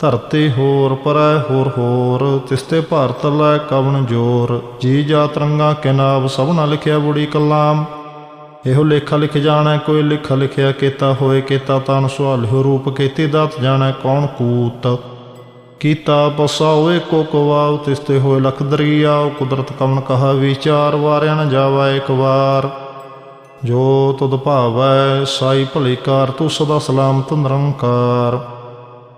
ਧਰਤੀ ਹੋਰ ਪਰੈ ਹੋਰ ਹੋਰ, ਤਿਸਤੇ ਭਾਰਤ ਲੈ ਕਵਣ ਜੋਰ। ਜੀ ਜਾ ਰੰਗਾ ਕੇ ਨਾਮ ਸਭ ਨਾ ਲਿਖਿਆ ਬੁੜੀ ਕਲਾਮ। ਇਹੋ ਲੇਖਾ ਲਿਖ ਜਾਣਾ, ਕੋਈ ਲਿਖਾ ਲਿਖਿਆ ਕੀਤਾ ਹੋਏ, ਕੀਤਾ ਤਨ ਸੁਹਾਲਿਓ ਰੂਪ, ਕੀਤੀ ਦਾਤ ਜਾਣਾ ਕੌਣ ਕੂਤ। ਕੀਤਾ ਬਸਾਓ ਕੋ ਕਵਾਉ ਤਿਸਤੇ ਹੋਏ ਲਖ ਦਰਿਆਉ ਕੁਦਰਤ ਕਵਣ ਕਹਾ ਵਿਚਾਰ, ਵਾਰਿਆ ਨ ਜਾਵਾ ਇੱਕ ਵਾਰ। ਜੋ ਤੁਧ ਭਾਵੈ, ਸਾਈ ਭਲੀ ਕਾਰ, ਤੂੰ ਸਦਾ ਸਲਾਮਤ ਨਿਰੰਕਾਰ।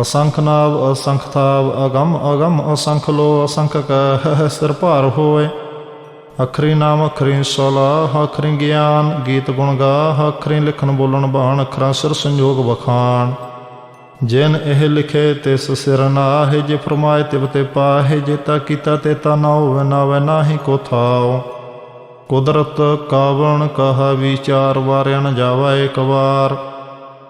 ਅਸੰਖ ਨਾਵ ਅਸੰਖ ਥਾਵ ਅਗੰਮ ਅਗੰਮ ਅਸੰਖ ਲੋ ਅਸੰਖ ਕਹ ਸਿਰ ਭਾਰ ਹੋਏ ਅਖਰੀ ਨਾਮ ਅਖਰੀ ਸਲਾਹ ਅਖਰੀ ਗਿਆਨ ਗੀਤ ਗੁਣ ਗਾ, ਅਖਰੀ ਲਿਖਣ ਬੋਲਣ ਬਾਣ ਅਖਰਾਂ ਸਿਰ ਸੰਜੋਗ ਬਖਾਨ ਜਿਨ ਇਹ ਲਿਖੇ ਤਿਸ ਸਿਰ ਨਾਹਿ, ਜੇ ਫਰਮਾਏ ਤਿਵ ਤੇ ਪਾਹੇ, ਜੇ ਤਾ ਕੀਤਾ ਤੇ ਤਾ ਨਾ ਹੋਵੇ, ਨਾ ਵੈ ਨਾਹੀ ਕੋ ਥਾਉ। ਕੁਦਰਤ ਕਾਵਣ ਕਹਾ ਵਿਚਾਰ, ਵਾਰਿਆ ਨ ਜਾਵਾ ਇੱਕ ਵਾਰ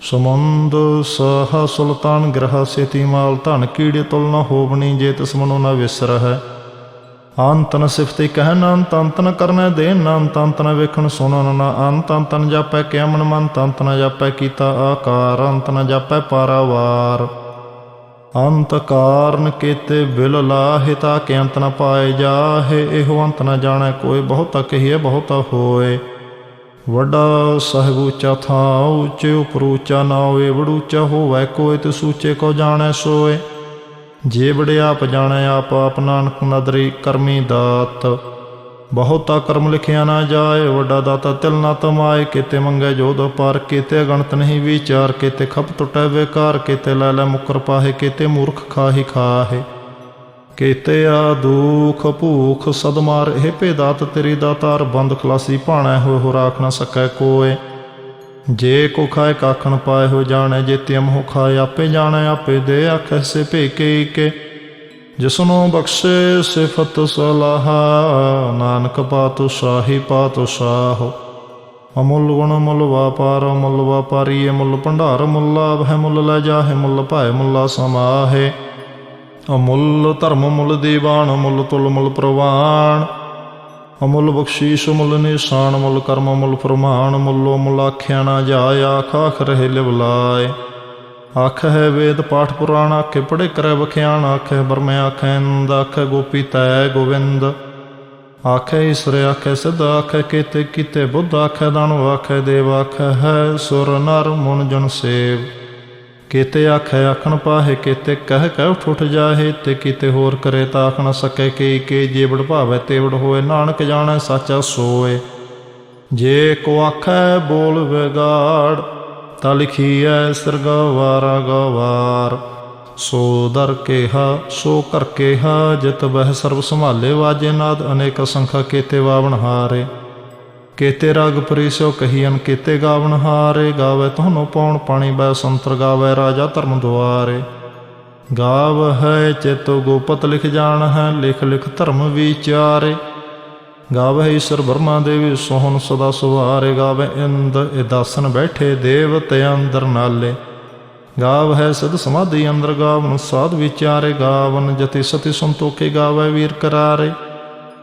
ਸਮੁੰਦ ਸਹ ਸੁਲਤਾਨ ਗ੍ਰਹ ਸੇਤੀ ਮਾਲ ਧਨ ਕੀੜੇ ਤੁਲ ਨ ਹੋਵਣੀ ਜੇ ਤਿਸ ਮਨੋ ਨ ਵਿਸਰ ਹੈ ਅੰਤ ਨ ਸਿਫਤੇ ਕਹਿ ਨ ਅੰਤ ਕਰਨੈ ਦੇ ਨ ਅੰਤ ਅੰਤ ਵੇਖਣ ਸੁਣਨ ਨਾ ਅੰਤ ਅੰਤ ਜਾਪੈ ਕਿਆ ਮਨ ਮਨ ਅੰਤ ਜਾਪੈ ਕੀਤਾ ਆਕਾਰ ਅੰਤ ਨ ਜਾਪੈ ਪਾਰਾਵਾਰ। ਅੰਤ ਕਾਰਨ ਕੀਤੇ ਬਿਲ ਲਾਹਿ ਤਾ ਕਿ ਅੰਤ ਨ ਪਾਏ ਜਾਹੇ, ਇਹੋ ਅੰਤ ਨ ਜਾਣੈ ਕੋਈ ਬਹੁਤਾ ਕਹੀਏ, ਬਹੁਤਾ ਹੋਏ। ਵੱਡਾ ਸਾਹਿਬ ਉੱਚਾ ਥਾਂ, ਉੱਚੇ ਉਪਰ ਉੱਚਾ ਨਾ ਹੋਵੇ ਵੜੂਚਾ ਹੋਵੈ ਕੋਈ ਤੇ ਸੂਚੇ ਕੋ ਜਾਣੈ ਸੋਏ। ਜੇ ਬੜੇ ਆਪ ਜਾਣੈ, ਆਪ ਆਪ ਨਾਨਕ ਨਦਰੀ ਕਰਮੀ ਦਾਤ। ਬਹੁਤਾ ਕਰਮ ਲਿਖਿਆ ਨਾ ਜਾਏ, ਵੱਡਾ ਦਾਤਾ ਤਿਲ ਨਾ ਤਮਾਏ, ਕੀਤੇ ਮੰਗੇ ਜੋਦ ਪਰ, ਕਿਤੇ ਗਣਤ ਨਹੀਂ ਵਿਚਾਰ, ਕਿਤੇ ਖਪ ਟੁਟੈ ਵੇਕਾਰ ਕਿਤੇ ਲੈ ਲੈ ਮੁਕਰ ਪਾਹੇ, ਕਿਤੇ ਮੂਰਖ ਖਾਹੀ ਖਾਹੇ। ਕੀਤੇ ਆ ਦੁਖ ਭੂਖ ਸਦਮਾਰ ਇਹ ਭੇਦਾਤ ਤੇਰੀ ਦਾਤਾਰ ਬੰਦ ਖਲਾਸੀ ਭਾਣਾ ਹੋਏ ਹੋ ਰਾਖ ਨਾ ਸਕੈ ਕੋਏ। ਜੇ ਕੋ ਖਾਏ ਕਾਖਣ ਪਾਏ ਹੋ ਜਾਣੈ, ਜੇ ਤਿਮ ਹੋ ਖਾਏ ਆਪੇ ਜਾਣੈ, ਆਪੇ ਦੇ ਆਖੈ ਸੇ ਭੇਕੇ ਕੇ ਜਿਸਨੂੰ ਬਖਸ਼ੇ ਸਿਫਤ ਸਲਾਹਾ, ਨਾਨਕ ਪਾਤੁ ਸਾਹੀ ਪਾਤੁ ਸਾਹੋ। ਅਮੁੱਲ ਗੁਣ ਮੁੱਲ ਵਾਪਾਰ, ਮੁੱਲ ਵਾਪਾਰੀਏ ਮੁੱਲ ਭੰਡਾਰ, ਮੁੱਲ ਲਾਭ ਹੈ ਮੁੱਲ ਲੈ ਜਾਹੇ ਮੁੱਲ ਭਾਏ ਮੁੱਲਾ ਸਮਾਹੇ। ਅਮੁੱਲ ਧਰਮ ਮੁੱਲ ਦੀਵਾਨ, ਮੁੱਲ ਤੁਲ ਮੁੱਲ ਪ੍ਰਵਾਨ। ਅਮੁੱਲ ਬਖਸ਼ੀਸ਼ ਮੁੱਲ ਨਿਸ਼ਾਨ, ਮੁੱਲ ਕਰਮ ਮੁੱਲ ਫਰਮਾਨ, ਮੁੱਲੋ ਮੁੱਲ ਆਖਿਆ ਨਾ ਜਾਇ ਆਖ ਆਖ ਰਹੇ ਲਿਵਲਾਏ ਆਖ ਹੈ ਵੇਦ ਪਾਠ ਪੁਰਾਣ, ਆਖੇ ਪੜੇ ਕਰੈ ਬਖਿਆਣ ਆਖੇ ਬਰਮੇ ਆਖੈ ਇੰਦ ਆਖੇ ਗੋਪੀ ਤੈ ਗੋਵਿੰਦ। ਆਖੇ ਈਸ਼ਰ, ਆਖੇ ਸਿਧ, ਆਖੇ ਕੀਤੇ ਕੀਤੇ ਬੁੱਧ, ਆਖੇ ਦਾਨਵ, ਆਖੇ ਦੇਵ, ਆਖੇ ਹੈ ਸੁਰ ਨਰ ਮਨ ਜਨ ਸੇਵ। ਕੀਤੇ ਆਖੇ ਆਖਣ ਪਾਹੇ, ਕੀਤੇ ਕਹਿ ਕਹਿ ਠੁੱਠ ਜਾਹੇ, ਤੇ ਕੀਤੇ ਹੋਰ ਕਰੇ ਤਾਂ ਆਖਣ ਨ ਸਕੇ ਕੀ ਕੀ ਜੇਵੜ ਭਾਵੇ, ਤੇਵੜ ਹੋਏ, ਨਾਨਕ ਜਾਣੈ ਸਾਚਾ ਸੋਏ। ਜੇ ਕੋ ਆਖੈ ਬੋਲ ਵਿਗਾੜ, ਤਾਂ ਲਿਖੀਐ ਸਿਰਗਵਾਰਾ ਗਵਾਰ। ਸੋ ਦਰ ਕੇਹਾ, ਸੋ ਕਰ ਕੇਹਾ, ਜਿਤ ਬਹਿ ਸਰਬ ਸੰਭਾਲੇ, ਵਾਜੇ ਨਾਦ ਅਨੇਕ ਸੰਖਾ ਕੀਤੇ ਵਾਵਣ ਹਾਰੇ। ਕੇਤੇ ਰਾਗ ਪਰਿਸੋ ਕਹੀਨ ਕੇਤੇ ਗਾਵਣ ਹਾਰੇ, ਗਾਵੇ ਤੁਹਾਨੂੰ ਪੌਣ ਪਾਣੀ ਬੈ ਸੰਤਰ ਗਾਵੇ ਰਾਜਾ ਧਰਮ ਦੁਆਰੇ। ਗਾਵ ਹੈ ਚੇਤੋ ਗੋਪਤ ਲਿਖ ਜਾਣ ਹੈ, ਲਿਖ ਲਿਖ ਧਰਮ ਵਿਚਾਰੇ। ਗਾਵੇ ਈਸ਼ਰ ਬਰਮਾ ਦੇਵੀ ਸੋਹਣ ਸਦਾ ਸੁਹਾਰੇ ਗਾਵੇ ਇੰਦ ਇਦਾਸਨ ਬੈਠੇ ਦੇਵਤੇ ਅੰਦਰ ਨਾਲੇ। ਗਾਵ ਹੈ ਸਦ ਸਮਾਧੀ ਅੰਦਰ ਗਾਵਨ ਸਾਧ ਵਿਚਾਰੇ, ਗਾਵਨ ਜਤੀ ਸਤੀ ਸੰਤੋਖੇ ਗਾਵੇ ਵੀਰ ਕਰਾਰੇ।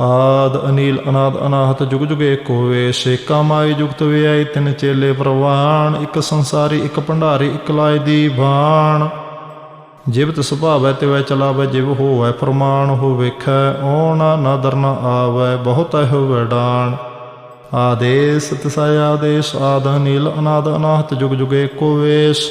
ਆਦ ਅਨੀਲ ਅਨਾਦ ਅਨਾਹਤ ਜੁਗ ਜੁਗ ਏਕੋ ਵੇਸ਼ ਏਕਾ ਮਾਈ ਜੁਗਤ ਵਿਆਈ ਤਿੰਨ ਚੇਲੇ ਪ੍ਰਵਾਨ ਇੱਕ ਸੰਸਾਰੀ, ਇੱਕ ਭੰਡਾਰੀ, ਇੱਕ ਲਾਇ ਦੀ ਬਾਣ ਜਿਵਤ ਸੁਭਾਵੈ ਤਿਵੈ ਚਲਾਵੈ, ਜਿਵ ਹੋਵੈ ਪ੍ਰਮਾਣ ਹੋ ਵੇਖੈ, ਓਣਾ ਨਦਰ ਨ ਆਵੈ, ਬਹੁਤ ਹੈ ਵਡਾਣ ਆਦੇਸ ਤਸੈ ਆਦੇਸ਼, ਆਦ ਅਨੀਲ ਅਨਾਦ ਅਨਾਹਤ ਜੁਗ ਜੁਗ ਏਕੋ ਵੇਸ਼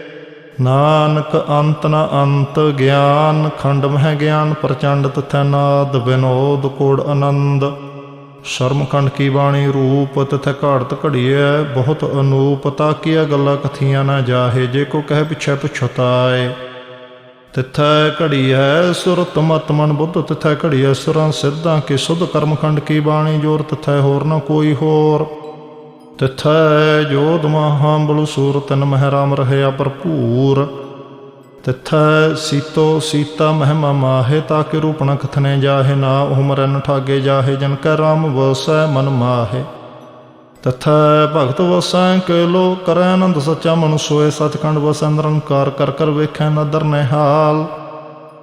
ਨਾਨਕ ਅੰਤ ਨ ਅੰਤ ਗਿਆਨ ਖੰਡ ਮਹਿ ਗਿਆਨ ਪ੍ਰਚੰਡ ਤਥੈ ਨਾਦ ਬਿਨੋਦ ਕੋੜ ਆਨੰਦ। ਸ਼ਰਮਖੰਡ ਕੀ ਬਾਣੀ ਰੂਪ ਤਥੈ ਘਾੜਤ ਘੜੀਐ, ਬਹੁਤ ਅਨੂਪ ਤਾਕੀਆ ਗੱਲਾਂ ਕਥੀਆਂ ਨਾ ਜਾਹੇ, ਜੇ ਕੋ ਕਹਿ ਪਿਛੈ ਪਛਤਾਏ। ਤਿਥੈ ਘੜੀਐ ਸੁਰਤ ਮਤ ਮਨ ਬੁੱਧ, ਤਿਥੈ ਘੜੀਐ ਸੁਰਾਂ ਸਿੱਧਾਂ ਕੀ ਸੁਧ ਕਰਮਖੰਡ ਕੀ ਬਾਣੀ ਜੋਰ, ਤਿਥੈ ਹੋਰ ਨਾ ਕੋਈ ਹੋਰ। ਤਿਥੈ ਜੋਧ ਮਹਾਬਲ ਸੂਰ ਤਨ ਮਹਿਰਾਮ ਰਹਿਆ ਭਰਪੂਰ। ਤਿਥੈ ਸੀਤੋ ਸੀਤਾ ਮਹਿਮਾ ਮਾਹੇ ਤਾਕੇ ਰੂਪ ਰੂਪਣਾ ਕਥਨੇ ਜਾਹੇ, ਨਾ ਉਹ ਠਾਗੇ ਜਾਹੇ, ਜਨ ਕੈ ਰਾਮ ਵਸੈ ਮਨ ਮਾਹੇ। ਤਥੈ ਭਗਤ ਵਸੈ ਕੇ ਲੋ ਕਰੈ ਆਨੰਦ ਸੱਚਾ ਮਨ ਸੋਏ, ਸਤਖੰਡ ਵਸੈ ਨਿਰੰਕਾਰ ਕਰ ਕਰ ਵੇਖੈ ਨਦਰ ਨਿਹਾਲ।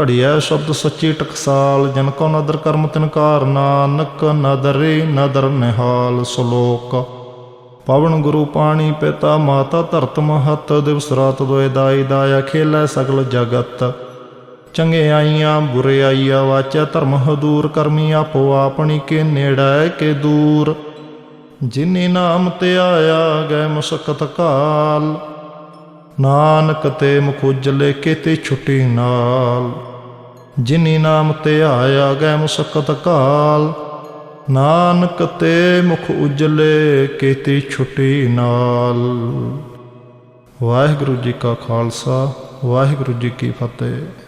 ਘੜੀਐ ਸ਼ਬਦ ਸੱਚੀ ਟਕਸਾਲ, ਜਨ ਕੋ ਨਦਰ ਕਰਮ ਤਿਨਕਾਰ ਨਾਨਕ ਨਦਰੇ ਨਦਰ ਨਿਹਾਲ ਸ਼ਲੋਕ। ਪਵਨ ਗੁਰੂ ਪਾਣੀ ਪਿਤਾ, ਮਾਤਾ ਧਰਤ ਮਹਤ, ਦਿਵਸ ਰਾਤ ਦੋਇ ਦਾਈ ਦਾਇਆ ਖੇਲੈ ਸਗਲ ਜਗਤ। ਚੰਗੇ ਆਈਆਂ, ਬੁਰੇ ਆਈਆਂ ਵਾਚਾ, ਧਰਮ ਹਦੂਰ ਕਰਮੀ ਆਪੋ ਆਪਣੀ ਕੇ ਨੇੜੈ ਕੇ ਦੂਰ। ਜਿਨੇ ਨਾਮ ਤੇ ਆਇਆ ਗਏ ਮੁਸਕਤ ਕਾਲ। ਨਾਨਕ ਤੇ ਮੁਖ ਉਜਲੇ ਕੀਤੇ ਛੁੱਟੀ ਨਾਲ। ਜਿਨੀ ਨਾਮ ਤੇ ਆਇਆ ਗਏ ਮੁਸਕਤ ਕਾਲ। ਨਾਨਕ ਤੇ ਮੁਖ ਉਜਲੇ ਕੀਤੇ ਛੁੱਟੀ ਨਾਲ। ਵਾਹਿਗੁਰੂ ਜੀ ਕਾ ਖਾਲਸਾ, ਵਾਹਿਗੁਰੂ ਜੀ ਕੀ ਫਤਿਹ।